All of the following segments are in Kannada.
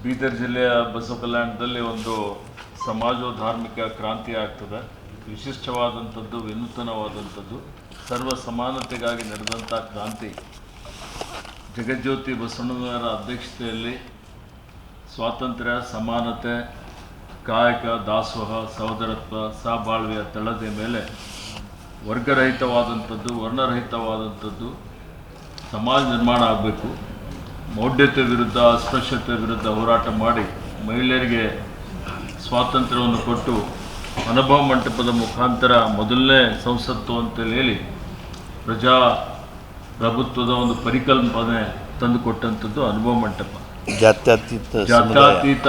ಬೀದರ್ ಜಿಲ್ಲೆಯ ಬಸವ ಕಲ್ಯಾಣದಲ್ಲಿ ಒಂದು ಸಮಾಜೋ ಧಾರ್ಮಿಕ ಕ್ರಾಂತಿ ಆಗ್ತದೆ. ವಿಶಿಷ್ಟವಾದಂಥದ್ದು, ವಿನೂತನವಾದಂಥದ್ದು, ಸರ್ವ ಸಮಾನತೆಗಾಗಿ ನಡೆದಂಥ ಕ್ರಾಂತಿ. ಜಗಜ್ಯೋತಿ ಬಸವಣ್ಣನವರ ಅಧ್ಯಕ್ಷತೆಯಲ್ಲಿ ಸ್ವಾತಂತ್ರ್ಯ, ಸಮಾನತೆ, ಕಾಯಕ, ದಾಸೋಹ, ಸಹೋದರತ್ವ ಸಹಬಾಳ್ವೆಯ ತಳದ ಮೇಲೆ ವರ್ಗರಹಿತವಾದಂಥದ್ದು, ವರ್ಣರಹಿತವಾದಂಥದ್ದು, ಸಮಾಜ ನಿರ್ಮಾಣ ಆಗಬೇಕು. ಮೌಢ್ಯತೆ ವಿರುದ್ಧ ಅಸ್ಪೃಶ್ಯತೆ ವಿರುದ್ಧ ಹೋರಾಟ ಮಾಡಿ ಮಹಿಳೆಯರಿಗೆ ಸ್ವಾತಂತ್ರ್ಯವನ್ನು ಕೊಟ್ಟು ಅನುಭವ ಮಂಟಪದ ಮುಖಾಂತರ ಮೊದಲನೇ ಸಂಸತ್ತು ಅಂತೇಳಿ ಹೇಳಿ ಪ್ರಜಾ ಪ್ರಭುತ್ವದ ಒಂದು ಪರಿಕಲ್ಪನೆ ತಂದುಕೊಟ್ಟಂಥದ್ದು ಅನುಭವ ಮಂಟಪ. ಜಾತ್ಯತೀತ ಜಾತ್ಯತೀತ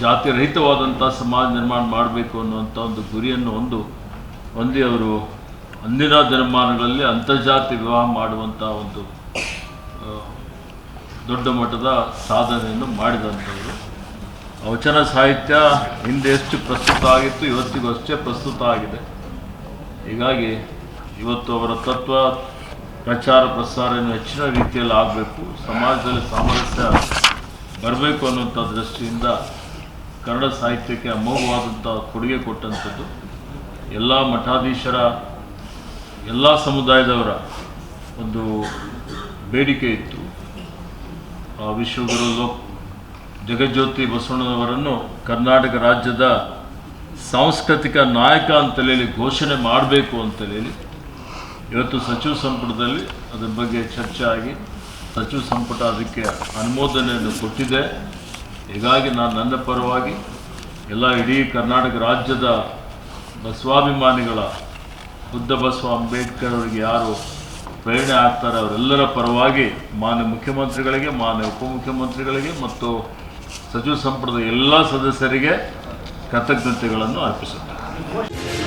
ಜಾತಿ ರಹಿತವಾದಂಥ ಸಮಾಜ ನಿರ್ಮಾಣ ಮಾಡಬೇಕು ಅನ್ನುವಂಥ ಒಂದು ಗುರಿಯನ್ನು ಒಂದು ಹೊಂದಿ ಅವರು ಅಂದಿನ ದಿನಮಾನಗಳಲ್ಲಿ ಅಂತರ್ಜಾತಿ ವಿವಾಹ ಮಾಡುವಂಥ ಒಂದು ದೊಡ್ಡ ಮಟ್ಟದ ಸಾಧನೆಯನ್ನು ಮಾಡಿದಂಥವರು. ವಚನ ಸಾಹಿತ್ಯ ಹಿಂದೆ ಎಷ್ಟು ಪ್ರಸ್ತುತ ಆಗಿತ್ತು, ಇವತ್ತಿಗೂ ಅಷ್ಟೇ ಪ್ರಸ್ತುತ ಆಗಿದೆ. ಹೀಗಾಗಿ ಇವತ್ತು ಅವರ ತತ್ವ, ಪ್ರಚಾರ ಪ್ರಸಾರ ಹೆಚ್ಚಿನ ರೀತಿಯಲ್ಲಿ ಆಗಬೇಕು, ಸಮಾಜದಲ್ಲಿ ಸಾಮರಸ್ಯ ಬರಬೇಕು ಅನ್ನುವಂಥ ದೃಷ್ಟಿಯಿಂದ ಕನ್ನಡ ಸಾಹಿತ್ಯಕ್ಕೆ ಅಮೋಘವಾದಂಥ ಕೊಡುಗೆ ಕೊಟ್ಟಂಥದ್ದು. ಎಲ್ಲ ಮಠಾಧೀಶರ, ಎಲ್ಲ ಸಮುದಾಯದವರ ಒಂದು ಬೇಡಿಕೆ ಇತ್ತು. ವಿಶ್ವಗುರು ಜಗಜ್ಯೋತಿ ಬಸವಣ್ಣನವರನ್ನು ಕರ್ನಾಟಕ ರಾಜ್ಯದ ಸಾಂಸ್ಕೃತಿಕ ನಾಯಕ ಅಂತೇಳಿ ಘೋಷಣೆ ಮಾಡಬೇಕು ಅಂತೇಳಿ ಇವತ್ತು ಸಚಿವ ಸಂಪುಟದಲ್ಲಿ ಅದರ ಬಗ್ಗೆ ಚರ್ಚೆ ಆಗಿ ಸಚಿವ ಸಂಪುಟ ಅದಕ್ಕೆ ಅನುಮೋದನೆಯನ್ನು ಕೊಟ್ಟಿದೆ. ಹೀಗಾಗಿ ನಾನು ನನ್ನ ಪರವಾಗಿ ಎಲ್ಲ ಇಡೀ ಕರ್ನಾಟಕ ರಾಜ್ಯದ ಬಸವಾಭಿಮಾನಿಗಳ, ಬುದ್ಧ ಬಸವ ಅಂಬೇಡ್ಕರ್ ಅವರಿಗೆ ಯಾರು ಪ್ರೇರಣೆ ಆಗ್ತಾರೆ, ಅವರೆಲ್ಲರ ಪರವಾಗಿ ಮಾನ್ಯ ಮುಖ್ಯಮಂತ್ರಿಗಳಿಗೆ, ಮಾನ್ಯ ಉಪಮುಖ್ಯಮಂತ್ರಿಗಳಿಗೆ ಮತ್ತು ಸಚಿವ ಸಂಪುಟದ ಎಲ್ಲ ಸದಸ್ಯರಿಗೆ ಕೃತಜ್ಞತೆಗಳನ್ನು ಅರ್ಪಿಸುತ್ತೇನೆ.